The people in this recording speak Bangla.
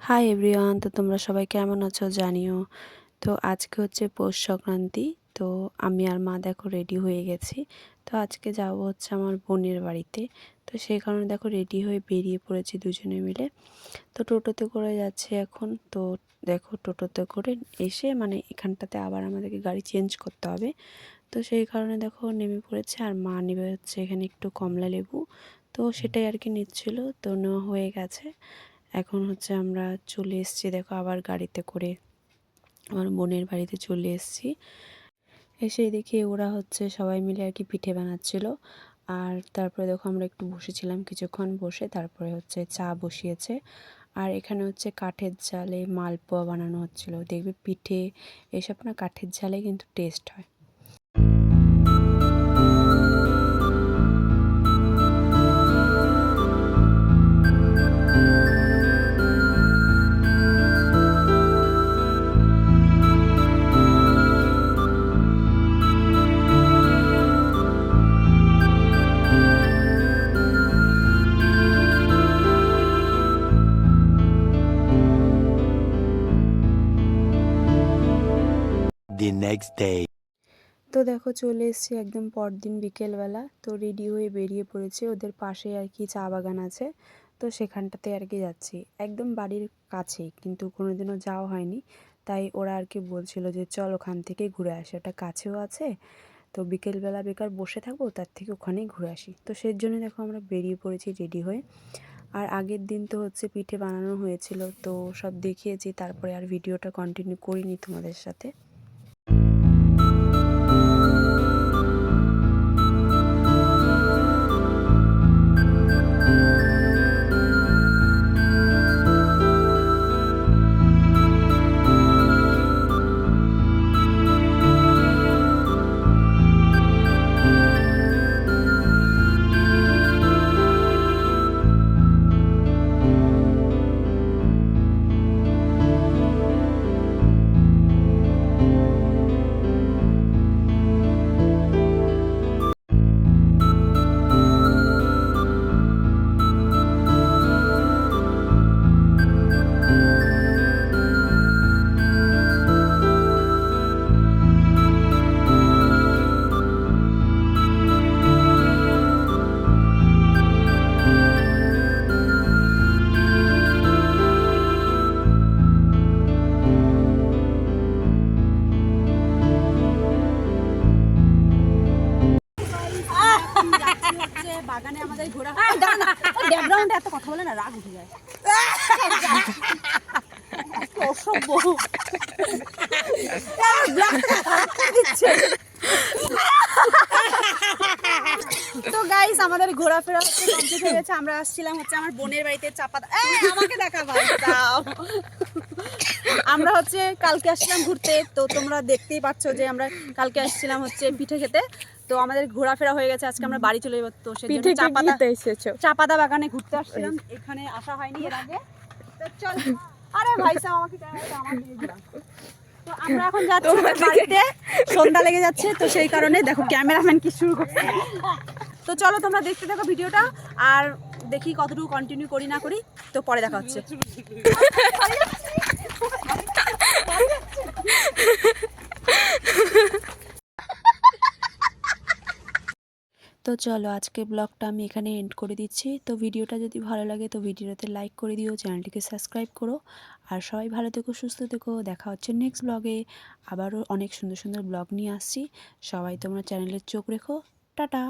হাই এভরিওয়ান, তো তোমরা সবাই কেমন আছো জানিও। তো আজকে হচ্ছে পৌষ সংক্রান্তি, তো আমি আর মা দেখো রেডি হয়ে গেছি। তো আজকে যাব হচ্ছে আমার বোনের বাড়িতে। তো সেই কারণে দেখো রেডি হয়ে বেরিয়ে পড়েছি দুজনে মিলে। তো টোটোতে করে যাচ্ছি এখন। তো দেখো টোটোতে করে এসে মানে এখানটাতে আবার আমাদেরকে গাড়ি চেঞ্জ করতে হবে। তো সেই কারণে দেখো নেমে পড়েছে আর মা নেবে হচ্ছে এখানে একটু কমলা লেবু। তো সেটাই আর কি নিচ্ছিল। তো নেওয়া হয়ে গেছে। এখন হচ্ছে আমরা চলে এসেছি, দেখো আবার গাড়িতে করে। আমার বোনের বাড়িতে চলে এসেছি। এসে দেখি ওরা হচ্ছে সবাই মিলে আর কি পিঠে বানাচ্ছিল। আর তারপরে দেখো আমরা একটু বসেছিলাম কিছুক্ষণ বসে, তারপরে হচ্ছে চা বসিয়েছে। আর এখানে হচ্ছে কাঠের জালে মালপোয়া বানানো হচ্ছিল। দেখবে পিঠে, এসব না কাঠের জালে কিন্তু টেস্ট হয়। The next day. তো দেখো চলে এসেছি একদম পরদিন বিকেলবেলা। তো রেডি হয়ে বেরিয়ে পড়েছি। ওদের পাশে আর কি চা বাগান আছে। তো সেখানটাতে আর কি যাচ্ছি। একদম বাড়ির কাছেই, কিন্তু কোনোদিনও যাওয়া হয়নি। তাই ওরা আর কি বলছিল যে, চল ওখান থেকে ঘুরে আসি। ওটা কাছেও আছে। তো বিকেলবেলা বেকার বসে থাকব, তার থেকে ওখানেই ঘুরে আসি। তো সেই জন্য দেখো আমরা বেরিয়ে পড়েছি রেডি হয়ে। আর আগের দিন তো হচ্ছে পিঠে বানানো হয়েছিল। তো সব দেখিয়েছি, তারপরে আর ভিডিওটা কন্টিনিউ করিনি তোমাদের সাথে। বাগানে আমাদের ঘোরা ব্যাকগ্রাউন্ডে এত কথা বলে না, রাগ উঠে যায়। অসভ্য। তো গাইস আমাদের ঘোরাফেরা হচ্ছে কমপ্লিট হয়ে গেছে। আমরা আসছিলাম হচ্ছে আমার বোনের বাড়িতে চাপা আমাকে দেখা ভাই আমরা হচ্ছে কালকে আসছিলাম ঘুরতে তো তোমরা দেখতেই পাচ্ছ যে আমরা কালকে আসছিলাম হচ্ছে পিঠে খেতে। তো আমাদের ঘোরাফেরা হয়ে গেছে আজকে আমরা বাড়ি চলে যাব। তো সেজন্য চাপাদা এসেছ? চাপাদা বাগানে ঘুরতে আসছিলাম এখানে আসা হয়নি এর আগে। তো চল। আরে ভাই সাহেব আমাকে আমার দিয়ে। তো আমরা এখন যাচ্ছি বাড়িতে। সন্ধ্যা লেগে যাচ্ছে তো সেই কারণে দেখো ক্যামেরাম্যান কি শুরু করছে। তো চলো তোমরা দেখতে থাকো ভিডিওটা আর দেখি কতটুকু কন্টিনিউ করি না করি তো পরে দেখা হচ্ছে। তো চলো আজকে ব্লগটা আমি এখানে এন্ড করে দিচ্ছি। তো ভিডিওটা যদি ভালো লাগে তো ভিডিওতে লাইক করে দিও, চ্যানেলটিকে সাবস্ক্রাইব করো। আর সবাই ভালো থেকো, সুস্থ থেকো। দেখা হচ্ছে নেক্সট ব্লগে আবারও অনেক সুন্দর সুন্দর ব্লগ নিয়ে আসছি। সবাই তোমরা চ্যানেলের চোখ রেখো। টাটা!